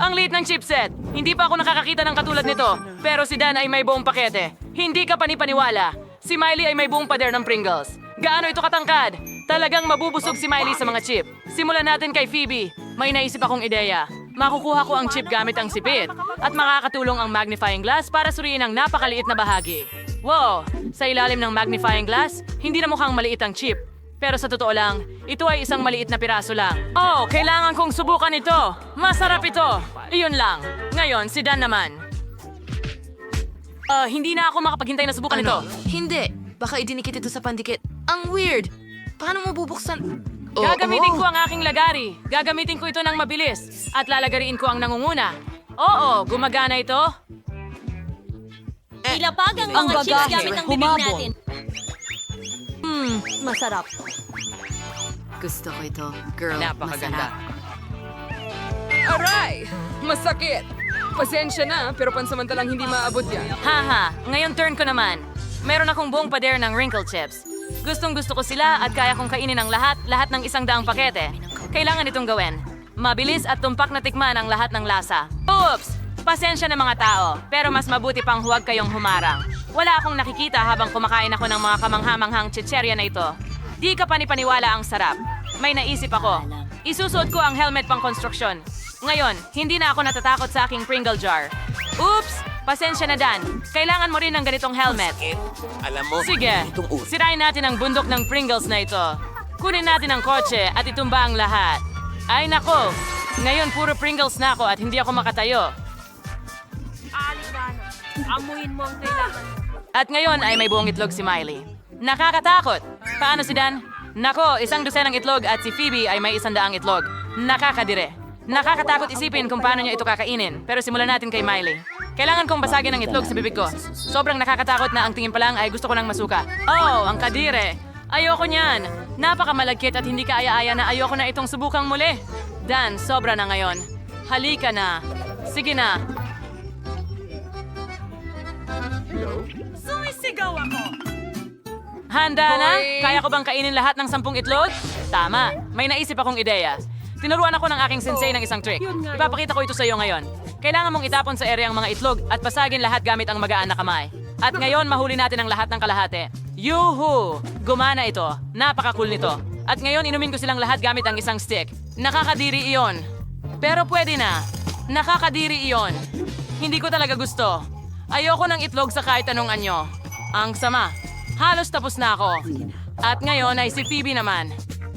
Ang liit ng chipset! Hindi pa ako nakakakita ng katulad nito. Pero si Dan ay may buong pakete. Hindi ka panipaniwala. Si Miley ay may buong pader ng Pringles. Gaano ito katangkad? Talagang mabubusog si Miley sa mga chip. Simulan natin kay Phoebe. May naisip akong ideya. Makukuha ko ang chip gamit ang sipit at makakatulong ang magnifying glass para suriin ang napakaliit na bahagi. Wow! Sa ilalim ng magnifying glass, hindi na mukhang maliit ang chip. Pero sa totoo lang, ito ay isang maliit na piraso lang. Oh, kailangan kong subukan ito. Masarap ito. Iyon lang. Ngayon, si Dan naman. Ah, hindi na ako makapaghintay na subukan ito. Hindi. Baka idinikit ito sa pandikit. Ang weird. Paano mo bubuksan? Oh, Gagamitin oh. ko ang aking lagari. Gagamitin ko ito ng mabilis. At lalagariin ko ang nangunguna. Oo, gumagana ito. Ilapag ang ang mga chips gamit ang bibig natin. Hmm, masarap. Gusto ko ito. Girl, Napakaganda. masarap. Aray! Masakit! Pasensya na, pero pansamantalang hindi maabot yan. Haha, ngayon turn ko naman. Meron akong buong pader ng wrinkle chips. Gustong gusto ko sila at kaya kong kainin ang lahat, lahat ng isang daang pakete. Kailangan itong gawin. Mabilis at tumpak na tikman ang lahat ng lasa. Oops! Pasensya na mga tao, pero mas mabuti pang huwag kayong humarang. Wala akong nakikita habang kumakain ako ng mga kamanghamanghang chicherya na ito. Di ka panipaniwala ang sarap. May naisip ako. Isusuot ko ang helmet pang konstruksyon. Ngayon, hindi na ako natatakot sa aking Pringle jar. Oops! Pasensya na Dan. Kailangan mo rin ng ganitong helmet. Alam mo, Sige, sirain natin ang bundok ng Pringles na ito. Kunin natin ang kotse at itumba ang lahat. Ay nako, ngayon puro Pringles na ako at hindi ako makatayo. Amuin mo ang kailangan. At ngayon ay may buong itlog si Miley. Nakakatakot! Paano si Dan? Nako, isang dosenang itlog at si Phoebe ay may isang daang itlog. Nakakadire. Nakakatakot isipin kung paano niya ito kakainin. Pero simulan natin kay Miley. Kailangan kong basagin ang itlog sa bibig ko. Sobrang nakakatakot na ang tingin pa lang ay gusto ko ng masuka. Oh, ang kadire! Ayoko niyan! Napakamalagkit at hindi kaaya-aya na ayoko na itong subukang muli. Dan, sobra na ngayon. Halika na. Sige na. Sumisigaw ako! Handa na? Kaya ko bang kainin lahat ng sampung itlog? Tama. May naisip akong ideya. Tinuruan ako ng aking sensei ng isang trick. Ipapakita ko ito sa iyo ngayon. Kailangan mong itapon sa ere ang mga itlog at pasagin lahat gamit ang magaan na kamay. At ngayon, mahuli natin ang lahat ng kalahati. Yuhu! Gumana ito. Napaka-cool nito. At ngayon, inumin ko silang lahat gamit ang isang stick. Nakakadiri iyon. Pero pwede na. Nakakadiri iyon. Hindi ko talaga gusto. Ayoko ng itlog sa kahit anong anyo. Ang sama. Halos tapos na ako. At ngayon ay si Phoebe naman.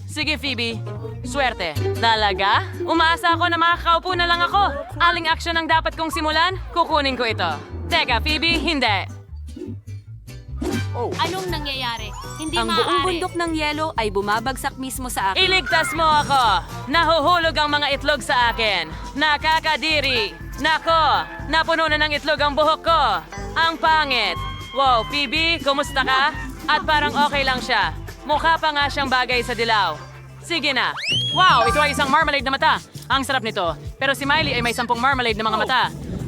Sige Phoebe, swerte. Talaga? Umaasa ako na makakaupo na lang ako. Aling action ang dapat kong simulan? Kukunin ko ito. Teka, Phoebe, hindi. Anong nangyayari? Hindi Ang maaari. buong bundok ng yelo ay bumabagsak mismo sa akin. Iligtas mo ako! Nahuhulog ang mga itlog sa akin! Nakakadiri! Nako! Napuno na ng itlog ang buhok ko! Ang pangit! Wow, Phoebe, kumusta ka? At parang okay lang siya. Mukha pa nga siyang bagay sa dilaw. Sige na. Wow, ito ay isang marmalade na mata. Ang sarap nito. Pero si Miley ay may sampung marmalade na mga mata.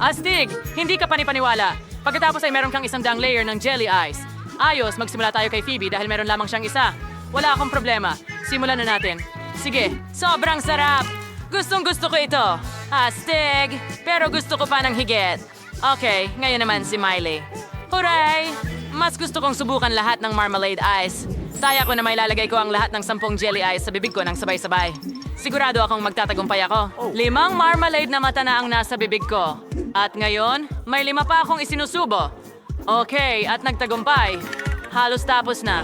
Astig! Hindi ka panipaniwala. Pagkatapos ay meron kang isang daang layer ng jelly ice. Ayos, magsimula tayo kay Phoebe dahil meron lamang siyang isa. Wala akong problema. Simulan na natin. Sige, sobrang sarap! Gustong gusto ko ito. Astig! Pero gusto ko pa ng higit. Okay, ngayon naman si Miley. Hooray! Mas gusto kong subukan lahat ng marmalade ice. Taya ko na may lalagay ko ang lahat ng sampung jelly ice sa bibig ko ng sabay-sabay. Sigurado akong magtatagumpay ako. Limang marmalade na mata na ang nasa bibig ko. At ngayon, may lima pa akong isinusubo. Okay, at nagtagumpay. Halos tapos na.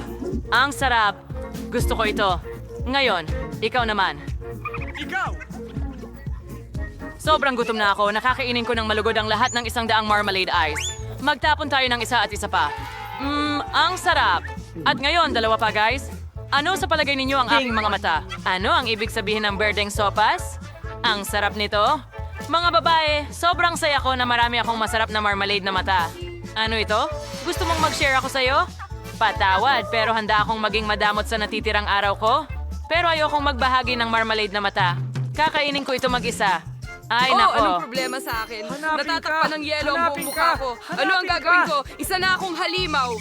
Ang sarap. Gusto ko ito. Ngayon, ikaw naman. Sobrang gutom na ako. Nakakainin ko ng malugod ang lahat ng isang daang marmalade ice. Magtapon tayo ng isa at isa pa. Mmm, ang sarap. At ngayon, dalawa pa guys. Ano sa palagay ninyo ang aking mga mata? Ano ang ibig sabihin ng berdeng sopas? Ang sarap nito. Mga babae, sobrang saya ko na marami akong masarap na marmalade na mata. Ano ito? Gusto mong mag-share ako sa'yo? Patawad, pero handa akong maging madamot sa natitirang araw ko. Pero ayokong magbahagi ng marmalade na mata. Kakainin ko ito mag-isa. Ay, oh, nako. anong problema sa akin? Natatakpan ng yelo ang buong mukha ko. Ano ang gagawin ko? Isa na akong halimaw.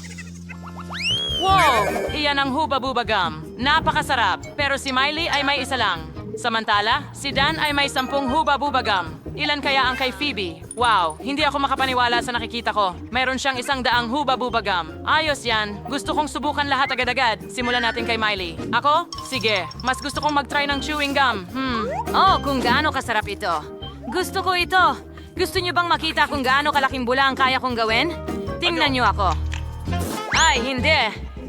Wow! Iyan ang Huba Buba Gum. Napakasarap. Pero si Miley ay may isa lang. Samantala, si Dan ay may sampung huba-buba gum. Ilan kaya ang kay Phoebe? Wow, hindi ako makapaniwala sa nakikita ko. Meron siyang isang daang huba-buba gum. Ayos yan. Gusto kong subukan lahat agad-agad. Simulan natin kay Miley. Ako? Sige. Mas gusto kong mag-try ng chewing gum. Hmm. Oh, kung gaano kasarap ito. Gusto ko ito. Gusto niyo bang makita kung gaano kalaking bula ang kaya kong gawin? Tingnan niyo ako. Ay, hindi.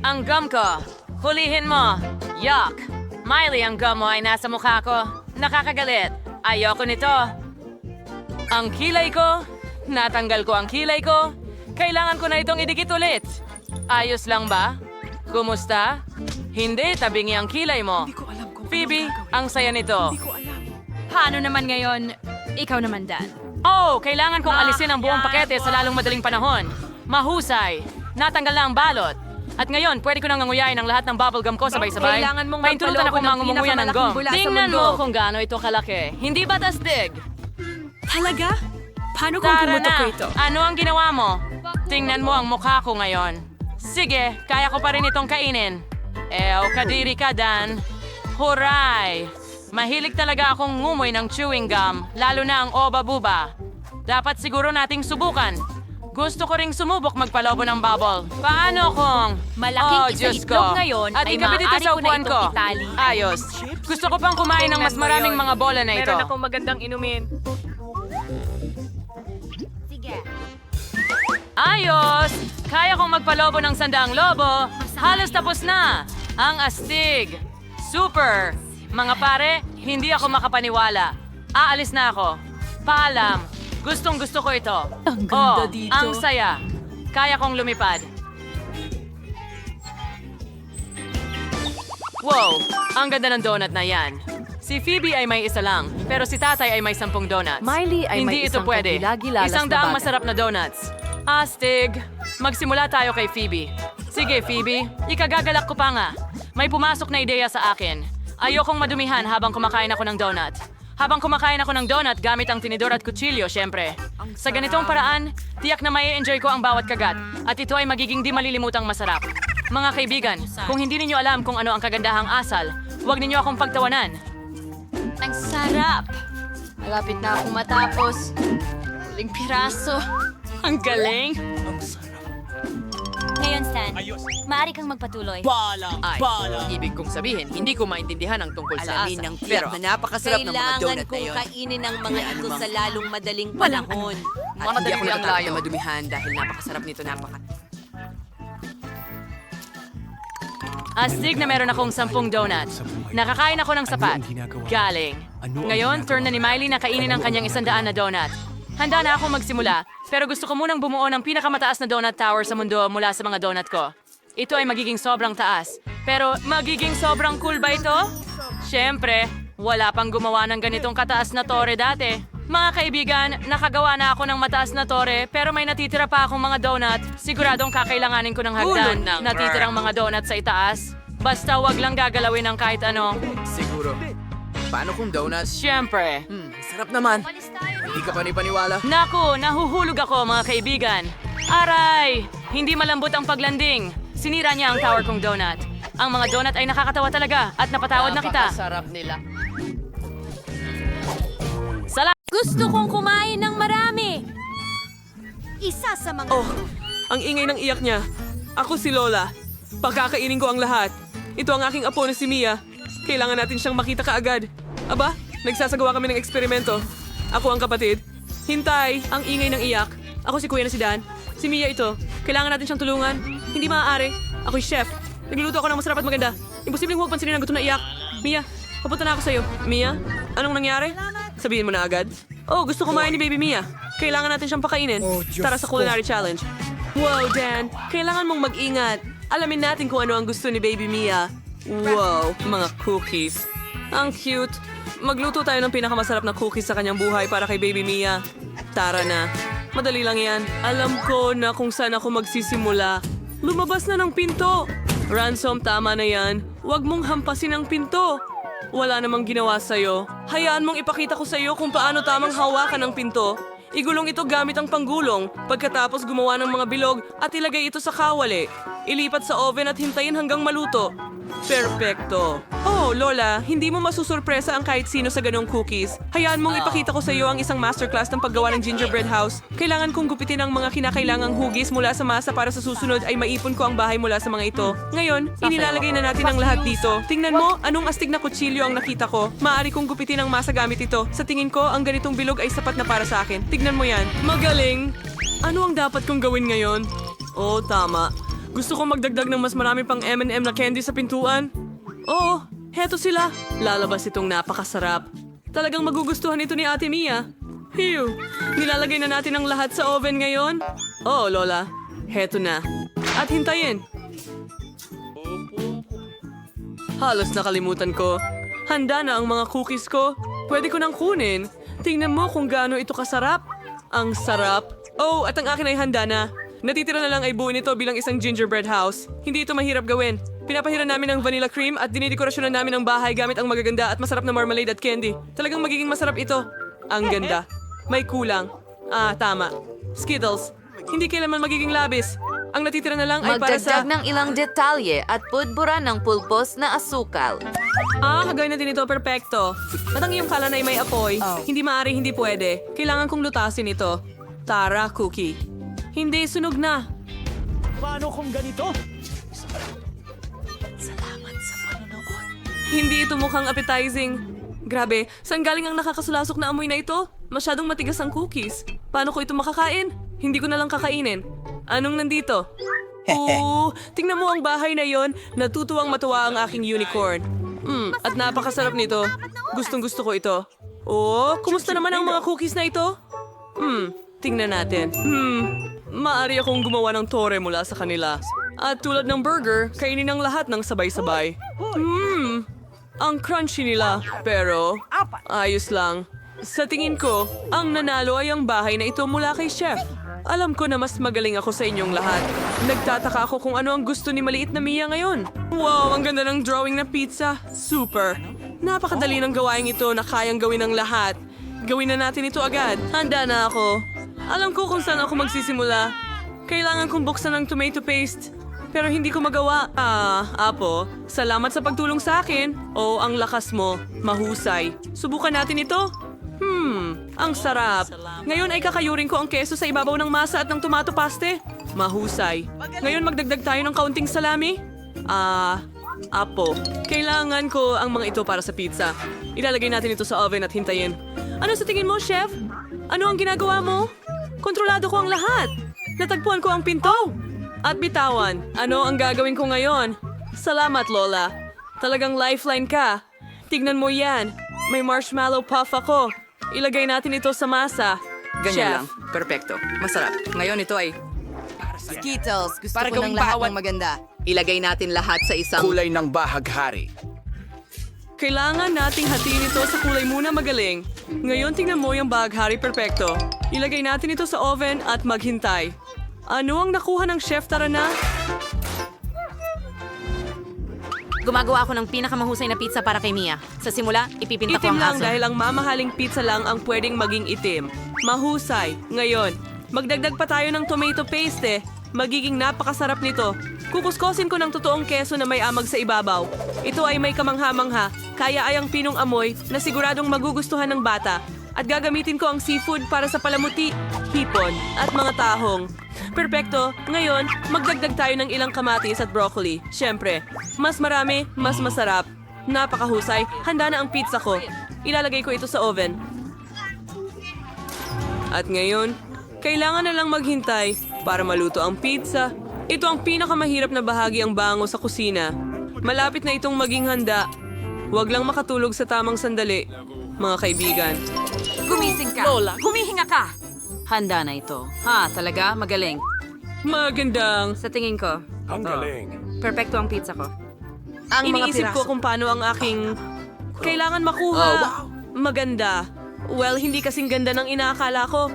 Ang gum ko. Hulihin mo. Yuck. Miley, ang gum mo ay nasa mukha ko. Nakakagalit. Ayoko nito. Ang kilay ko. Natanggal ko ang kilay ko. Kailangan ko na itong idikit ulit. Ayos lang ba? Kumusta? Hindi, tabingi ang kilay mo. Phoebe, ang saya nito. Paano naman ngayon? Ikaw naman, Dan. Oh, kailangan kong alisin ang buong pakete sa lalong madaling panahon. Mahusay. Natanggal na ang balot. At ngayon, pwede ko nang nganguyain ang lahat ng bubblegum ko sabay-sabay. Kailangan mong Paintulutan magpaloob ako ng mangunguya ng pinakamalaking gum. bula sa Tingnan mundo. mo kung gaano ito kalaki. Hindi ba tasdig? Talaga? Paano kung Tara pumutok na. ko ito? Ano ang ginawa mo? Tingnan mo ang mukha ko ngayon. Sige, kaya ko pa rin itong kainin. Ew, kadiri ka, Dan. Huray! Mahilig talaga akong ngumoy ng chewing gum, lalo na ang oba-buba. Dapat siguro nating subukan. Gusto ko ring sumubok magpalobo ng bubble. Paano kung... Malaking oh, Diyos ko. ngayon At ay maaari sa ko na ko. itali. Ayos. Gusto ko pang kumain ng mas maraming mga bola na ito. Meron akong magandang inumin. Ayos! Kaya kong magpalobo ng sandaang lobo. Halos tapos na. Ang astig. Super. Mga pare, hindi ako makapaniwala. Aalis na ako. Paalam. Gustong gusto ko ito. Ang ganda oh, dito. Ang saya. Kaya kong lumipad. Wow! Ang ganda ng donut na yan. Si Phoebe ay may isa lang, pero si tatay ay may sampung donuts. Miley ay Hindi may ito isang pwede. Isang daang masarap na donuts. Astig! Magsimula tayo kay Phoebe. Sige, Phoebe. Ikagagalak ko pa nga. May pumasok na ideya sa akin. Ayokong madumihan habang kumakain ako ng donut. Habang kumakain ako ng donut gamit ang tinidor at kutsilyo, syempre. Sa ganitong paraan, tiyak na may enjoy ko ang bawat kagat at ito ay magiging di malilimutang masarap. Mga kaibigan, kung hindi ninyo alam kung ano ang kagandahang asal, huwag ninyo akong pagtawanan. Ang sarap! Malapit na akong matapos. Huling piraso. Ang galing! Ngayon, Stan, maaari kang magpatuloy. Ay, ibig kong sabihin, hindi ko maintindihan ang tungkol sa Alamin asa. ng Pero, tiyak na napakasarap ng mga Kailangan donut na kong yun. kainin ang mga ito sa lalong madaling panahon. At hindi Madali ako ang natatakot layo. na madumihan dahil napakasarap nito, napaka... Astig na meron akong sampung donuts. Nakakain ako ng sapat. Galing. Ngayon, turn na ni Miley na kainin ang kanyang isandaan na donut. Handa na akong magsimula, pero gusto ko munang bumuo ng pinakamataas na donut tower sa mundo mula sa mga donut ko. Ito ay magiging sobrang taas. Pero magiging sobrang cool ba ito? Siyempre, wala pang gumawa ng ganitong kataas na tore dati. Mga kaibigan, nakagawa na ako ng mataas na tore pero may natitira pa akong mga donut. Siguradong kakailanganin ko ng hagdan. Ng Natitirang mga donut sa itaas. Basta wag lang gagalawin ng kahit ano. Siguro. Paano kung donuts? Siyempre. Hmm, sarap naman. Hindi ka pa ni paniwala. Naku, nahuhulog ako mga kaibigan. Aray! Hindi malambot ang paglanding. Sinira niya ang tower kong donut. Ang mga donut ay nakakatawa talaga at napatawad na kita. Napakasarap nila. Salamat! Gusto kong kumain ng marami. Isa sa mga... Oh, ang ingay ng iyak niya. Ako si Lola. Pagkakainin ko ang lahat. Ito ang aking apo na si Mia. Kailangan natin siyang makita kaagad. Aba, nagsasagawa kami ng eksperimento. Ako ang kapatid. Hintay, ang ingay ng iyak. Ako si Kuya na si Dan. Si Mia ito. Kailangan natin siyang tulungan. Hindi maaari. Ako'y chef. Nagluluto ako ng masarap at maganda. Imposibleng huwag pansinin ang gusto na iyak. Mia, papunta na ako sa'yo. Mia, anong nangyari? Sabihin mo na agad. Oh, gusto kumain ni Baby Mia. Kailangan natin siyang pakainin. Tara sa culinary challenge. Wow, Dan. Kailangan mong mag-ingat. Alamin natin kung ano ang gusto ni Baby Mia. Wow, mga cookies. Ang cute. Magluto tayo ng pinakamasarap na cookies sa kanyang buhay para kay Baby Mia. Tara na. Madali lang yan. Alam ko na kung saan ako magsisimula. Lumabas na ng pinto. Ransom, tama na yan. Huwag mong hampasin ang pinto. Wala namang ginawa sa'yo. Hayaan mong ipakita ko sa'yo kung paano tamang hawakan ang pinto. Igulong ito gamit ang panggulong, pagkatapos gumawa ng mga bilog at ilagay ito sa kawali. Ilipat sa oven at hintayin hanggang maluto. Perfecto. Oh, Lola, hindi mo masusurpresa ang kahit sino sa ganong cookies. Hayaan mong ipakita ko sa iyo ang isang masterclass ng paggawa ng gingerbread house. Kailangan kong gupitin ang mga kinakailangang hugis mula sa masa para sa susunod ay maipon ko ang bahay mula sa mga ito. Ngayon, inilalagay na natin ang lahat dito. Tingnan mo, anong astig na kutsilyo ang nakita ko. Maaari kong gupitin ang masa gamit ito. Sa tingin ko, ang ganitong bilog ay sapat na para sa akin. Tignan mo yan. Magaling! Ano ang dapat kong gawin ngayon? Oo, tama. Gusto kong magdagdag ng mas marami pang M&M na candy sa pintuan. Oo, heto sila. Lalabas itong napakasarap. Talagang magugustuhan ito ni Ate Mia. Phew! Nilalagay na natin ang lahat sa oven ngayon. Oo, Lola. Heto na. At hintayin. Halos nakalimutan ko. Handa na ang mga cookies ko. Pwede ko nang kunin. Tingnan mo kung gaano ito kasarap. Ang sarap. Oh, at ang akin ay handa na. Natitira na lang ay buuin ito bilang isang gingerbread house. Hindi ito mahirap gawin. Pinapahiran namin ng vanilla cream at dinidekorasyonan namin ang bahay gamit ang magaganda at masarap na marmalade at candy. Talagang magiging masarap ito. Ang ganda. May kulang. Ah, tama. Skittles. Hindi kailanman magiging labis. Ang natitira na lang ay para sa... Magdagdag ng ilang detalye at pudbura ng pulbos na asukal. Ah, hagay na din ito, perpekto. At ang iyong kalan ay may apoy. Hindi maaari, hindi pwede. Kailangan kong lutasin ito. Tara, cookie. Hindi, sunog na. Paano kung ganito? Hindi ito mukhang appetizing. Grabe, saan galing ang nakakasulasok na amoy na ito? Masyadong matigas ang cookies. Paano ko ito makakain? Hindi ko na lang kakainin. Anong nandito? Oo, tingnan mo ang bahay na yon. Natutuwang matuwa ang aking unicorn. Hmm, at napakasarap nito. Gustong gusto ko ito. Oh, kumusta naman ang mga cookies na ito? Hmm, tingnan natin. Hmm, maaari akong gumawa ng tore mula sa kanila. At tulad ng burger, kainin ang lahat ng sabay-sabay. Hmm, ang crunchy nila. Pero, ayos lang. Sa tingin ko, ang nanalo ay ang bahay na ito mula kay Chef. Alam ko na mas magaling ako sa inyong lahat. Nagtataka ako kung ano ang gusto ni maliit na Mia ngayon. Wow, ang ganda ng drawing na pizza. Super. Napakadali ng gawain ito na kayang gawin ng lahat. Gawin na natin ito agad. Handa na ako. Alam ko kung saan ako magsisimula. Kailangan kong buksan ng tomato paste. Pero hindi ko magawa. Ah, Apo, salamat sa pagtulong sa akin. Oh, ang lakas mo. Mahusay. Subukan natin ito. Hmm, ang sarap. Ngayon ay kakayurin ko ang keso sa ibabaw ng masa at ng tomato paste. Mahusay. Ngayon magdagdag tayo ng kaunting salami. Ah, Apo, kailangan ko ang mga ito para sa pizza. Ilalagay natin ito sa oven at hintayin. Ano sa tingin mo, Chef? Ano ang ginagawa mo? Kontrolado ko ang lahat. Natagpuan ko ang pinto. At bitawan, ano ang gagawin ko ngayon? Salamat, Lola. Talagang lifeline ka. Tignan mo yan. May marshmallow puff ako. Ilagay natin ito sa masa. Ganyan Chef. lang. Perfecto. Masarap. Ngayon ito ay... Skittles, gusto Para ko ng gawing lahat ng maganda. Ilagay natin lahat sa isang... Kulay ng bahaghari. Kailangan nating hatiin ito sa kulay muna magaling. Ngayon tingnan mo yung baghari perfecto. Ilagay natin ito sa oven at maghintay. Ano ang nakuha ng chef tara na? Gumagawa ako ng pinakamahusay na pizza para kay Mia. Sa simula, ipipinta ko Itim ang lang aso. dahil ang mamahaling pizza lang ang pwedeng maging itim. Mahusay. Ngayon, magdagdag pa tayo ng tomato paste eh. Magiging napakasarap nito. Kukuskosin ko ng totoong keso na may amag sa ibabaw. Ito ay may kamangha-mangha, kaya ay ang pinong amoy na siguradong magugustuhan ng bata. At gagamitin ko ang seafood para sa palamuti, hipon, at mga tahong. Perpekto. Ngayon, magdagdag tayo ng ilang kamatis at broccoli. Siyempre, mas marami, mas masarap. Napakahusay. Handa na ang pizza ko. Ilalagay ko ito sa oven. At ngayon, kailangan na lang maghintay para maluto ang pizza. Ito ang pinakamahirap na bahagi ang bango sa kusina. Malapit na itong maging handa. Huwag lang makatulog sa tamang sandali, mga kaibigan. Gumising ka. Lola, humihinga ka. Handa na ito. Ha, talaga? Magaling. Magandang. Sa tingin ko, Ang galing. perfecto ang pizza ko. Ang mga Iniisip ko piraso. kung paano ang aking kailangan makuha. Maganda. Well, hindi kasing ganda ng inaakala ko.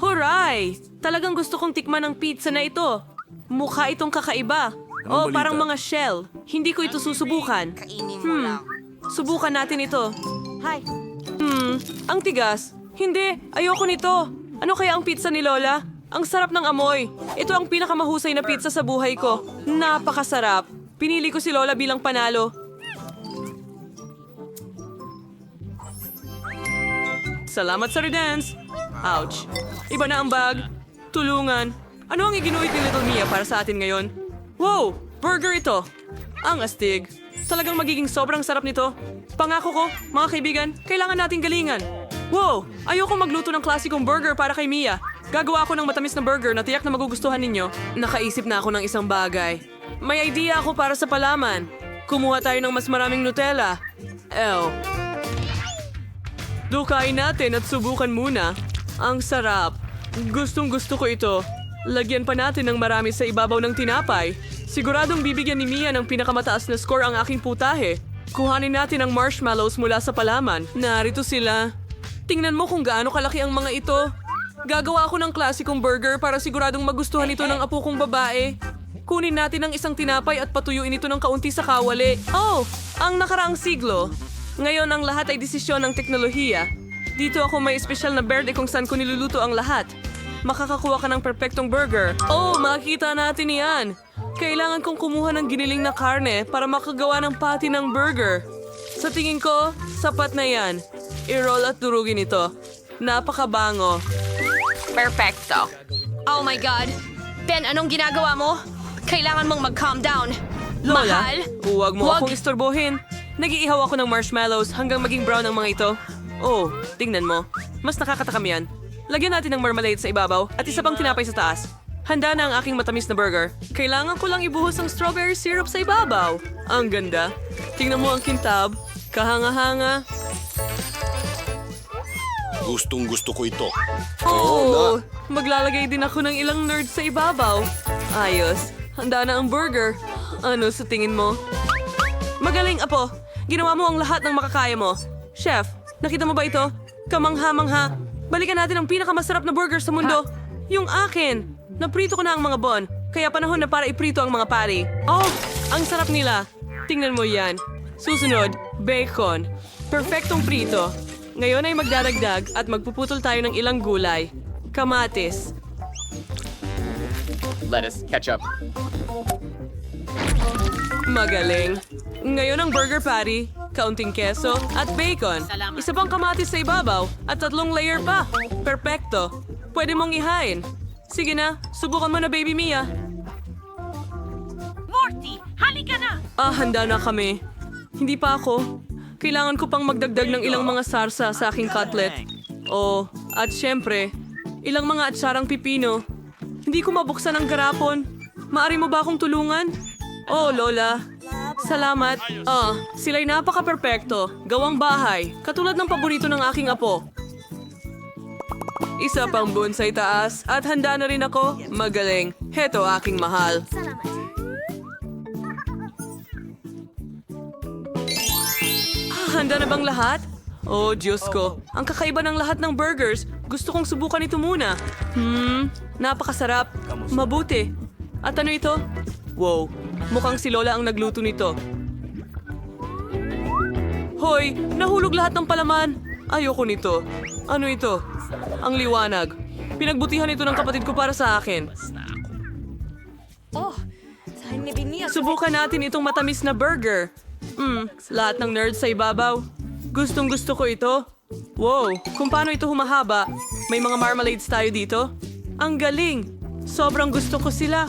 Huray! Talagang gusto kong tikman ang pizza na ito. Mukha itong kakaiba. Oh, balita? parang mga shell. Hindi ko ito susubukan. Hmm. Subukan natin ito. Hi. Hmm, ang tigas. Hindi, ayoko nito. Ano kaya ang pizza ni Lola? Ang sarap ng amoy. Ito ang pinakamahusay na pizza sa buhay ko. Napakasarap. Pinili ko si Lola bilang panalo. Salamat sa redance. Ouch. Iba na ang bag. Tulungan. Ano ang iginuit ni Little Mia para sa atin ngayon? Wow! Burger ito. Ang astig. Talagang magiging sobrang sarap nito. Pangako ko, mga kaibigan, kailangan nating galingan. Wow! Ayoko magluto ng klasikong burger para kay Mia. Gagawa ako ng matamis na burger na tiyak na magugustuhan ninyo. Nakaisip na ako ng isang bagay. May idea ako para sa palaman. Kumuha tayo ng mas maraming Nutella. Ew. Dukain natin at subukan muna. Ang sarap. Gustong gusto ko ito. Lagyan pa natin ng marami sa ibabaw ng tinapay. Siguradong bibigyan ni Mia ng pinakamataas na score ang aking putahe. Kuhanin natin ang marshmallows mula sa palaman. Narito sila. Tingnan mo kung gaano kalaki ang mga ito. Gagawa ako ng klasikong burger para siguradong magustuhan ito ng apo kong babae. Kunin natin ang isang tinapay at patuyuin ito ng kaunti sa kawali. Oh, ang nakaraang siglo. Ngayon ang lahat ay desisyon ng teknolohiya. Dito ako may espesyal na berde kung saan ko niluluto ang lahat. Makakakuha ka ng perpektong burger. Oh, makikita natin yan. Kailangan kong kumuha ng giniling na karne para makagawa ng pati ng burger. Sa tingin ko, sapat na yan. I-roll at durugin ito. Napakabango. Perfecto. Oh my God. Ben, anong ginagawa mo? Kailangan mong mag-calm down. Lola, Mahal? huwag mo Huwag. akong istorbohin. Nag-iihaw ako ng marshmallows hanggang maging brown ang mga ito. Oh, tingnan mo. Mas nakakatakam yan. Lagyan natin ng marmalade sa ibabaw at isa pang tinapay sa taas. Handa na ang aking matamis na burger. Kailangan ko lang ibuhos ang strawberry syrup sa ibabaw. Ang ganda. Tingnan mo ang kintab. Kahanga-hanga. Gustong gusto ko ito. Oh, maglalagay din ako ng ilang nerds sa ibabaw. Ayos. Handa na ang burger. Ano sa tingin mo? Magaling, Apo. Ginawa mo ang lahat ng makakaya mo. Chef, nakita mo ba ito? Kamangha-mangha. Balikan natin ang pinakamasarap na burger sa mundo. Yung akin. Naprito ko na ang mga bon. Kaya panahon na para iprito ang mga pari. Oh, ang sarap nila. Tingnan mo yan. Susunod, bacon. Perfectong prito. Ngayon ay magdaragdag at magpuputol tayo ng ilang gulay. Kamatis. Lettuce, ketchup. Magaling. Ngayon ang burger patty, kaunting keso, at bacon. Isa pang kamatis sa ibabaw, at tatlong layer pa. Perpekto. Pwede mong ihain. Sige na, subukan mo na baby Mia. Morty, halika na! Ah, handa na kami. Hindi pa ako. Kailangan ko pang magdagdag ng ilang mga sarsa sa aking cutlet. Oh, at syempre, ilang mga atsarang pipino. Hindi ko mabuksan ang garapon. Maari mo ba akong tulungan? Oh, Lola. Salamat. Ah, sila'y napaka-perpekto. Gawang bahay. Katulad ng paborito ng aking apo. Isa pang bonsai taas at handa na rin ako. Magaling. Heto aking mahal. Ah, handa na bang lahat? Oh, Diyos ko. Ang kakaiba ng lahat ng burgers. Gusto kong subukan ito muna. Hmm, napakasarap. Mabuti. At ano ito? Wow, mukhang si Lola ang nagluto nito. Hoy, nahulog lahat ng palaman. Ayoko nito. Ano ito? Ang liwanag. Pinagbutihan ito ng kapatid ko para sa akin. Subukan natin itong matamis na burger. Hmm, lahat ng nerds sa ibabaw. Gustong gusto ko ito. Wow, kung paano ito humahaba, may mga marmalades tayo dito. Ang galing! Sobrang gusto ko sila.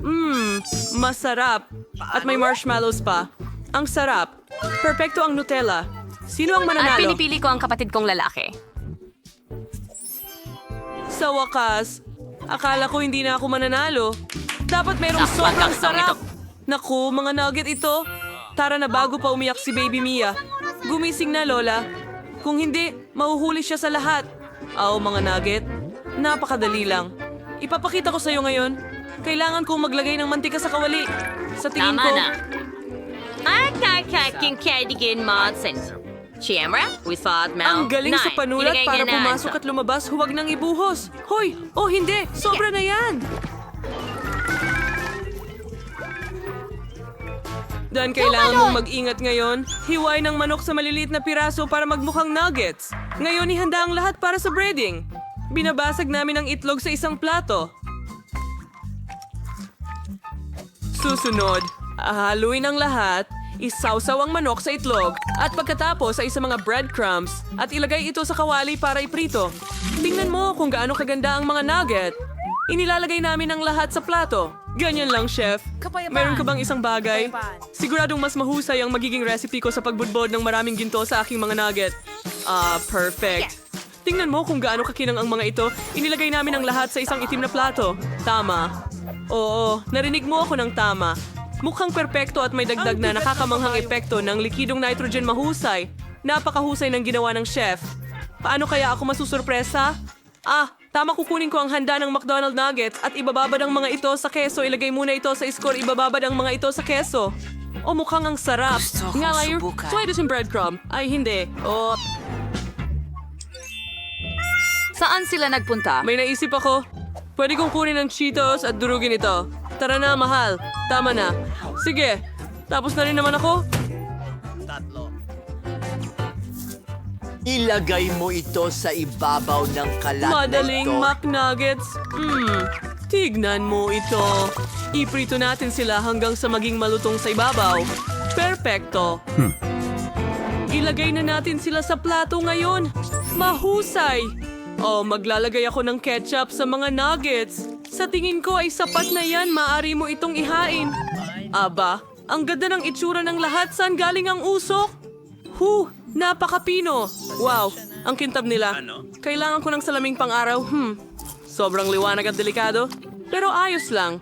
Mmm, masarap. At may marshmallows pa. Ang sarap. Perpekto ang Nutella. Sino ang At mananalo? pinipili ko ang kapatid kong lalaki. Sa wakas, akala ko hindi na ako mananalo. Dapat merong Sakpat sobrang sarap. ito. Naku, mga nugget ito. Tara na bago pa umiyak si Baby Mia. Gumising na, Lola. Kung hindi, mahuhuli siya sa lahat. Aw, mga nugget. Napakadali lang. Ipapakita ko sa'yo ngayon. Kailangan kong maglagay ng mantika sa kawali. Sa tingin Tama ko... na. At kakaking Monson. Siyempre, we thought Mel. Ang galing sa Nine. panulat Ilagay para pumasok at lumabas, huwag nang ibuhos. Hoy! Oh, hindi! Sobra na yan! Dan kailangan mong mag-ingat ngayon. Hiway ng manok sa maliliit na piraso para magmukhang nuggets. Ngayon ihanda ang lahat para sa breading. Binabasag namin ang itlog sa isang plato. Susunod, Haluin ang lahat, isawsaw ang manok sa itlog, at pagkatapos ay sa mga breadcrumbs at ilagay ito sa kawali para iprito. Tingnan mo kung gaano kaganda ang mga nugget. Inilalagay namin ang lahat sa plato. Ganyan lang, chef. Meron ka bang isang bagay? Siguradong mas mahusay ang magiging recipe ko sa pagbudbod ng maraming ginto sa aking mga nugget. Ah, perfect. Tingnan mo kung gaano kakinang ang mga ito. Inilagay namin ang lahat sa isang itim na plato. Tama. Oo, narinig mo ako ng tama. Mukhang perpekto at may dagdag na nakakamanghang epekto ng likidong nitrogen mahusay. Napakahusay ng ginawa ng chef. Paano kaya ako masusurpresa? Ah, tama kukunin ko ang handa ng McDonald Nuggets at ibababad ang mga ito sa keso. Ilagay muna ito sa score, ibababad ang mga ito sa keso. O mukhang ang sarap. Gusto Nga try this in breadcrumb. Ay, hindi. O, Saan sila nagpunta? May naisip ako. Pwede kong kunin ang Cheetos at durugin ito. Tara na, mahal. Tama na. Sige. Tapos na rin naman ako. Ilagay mo ito sa ibabaw ng kalat Madaling na ito. McNuggets. Hmm. Tignan mo ito. Iprito natin sila hanggang sa maging malutong sa ibabaw. Perfecto. Ilagay na natin sila sa plato ngayon. Mahusay. Oh, maglalagay ako ng ketchup sa mga nuggets. Sa tingin ko ay sapat na yan. Maari mo itong ihain. Aba, ang ganda ng itsura ng lahat. Saan galing ang usok? Huh, napakapino. Wow, ang kintab nila. Kailangan ko ng salaming pang-araw. Hmm, sobrang liwanag at delikado. Pero ayos lang.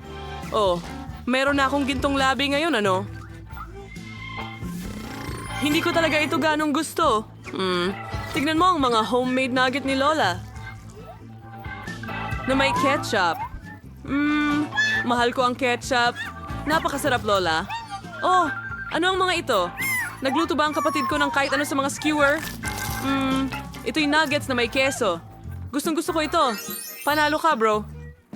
Oh, meron na akong gintong labi ngayon, ano? Hindi ko talaga ito ganong gusto. Hmm, tignan mo ang mga homemade nugget ni Lola. Na may ketchup. Hmm, mahal ko ang ketchup. Napakasarap, Lola. Oh, ano ang mga ito? Nagluto ba ang kapatid ko ng kahit ano sa mga skewer? Hmm, ito'y nuggets na may keso. Gustong gusto ko ito. Panalo ka, bro.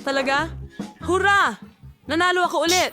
Talaga? Hurra! Nanalo ako ulit!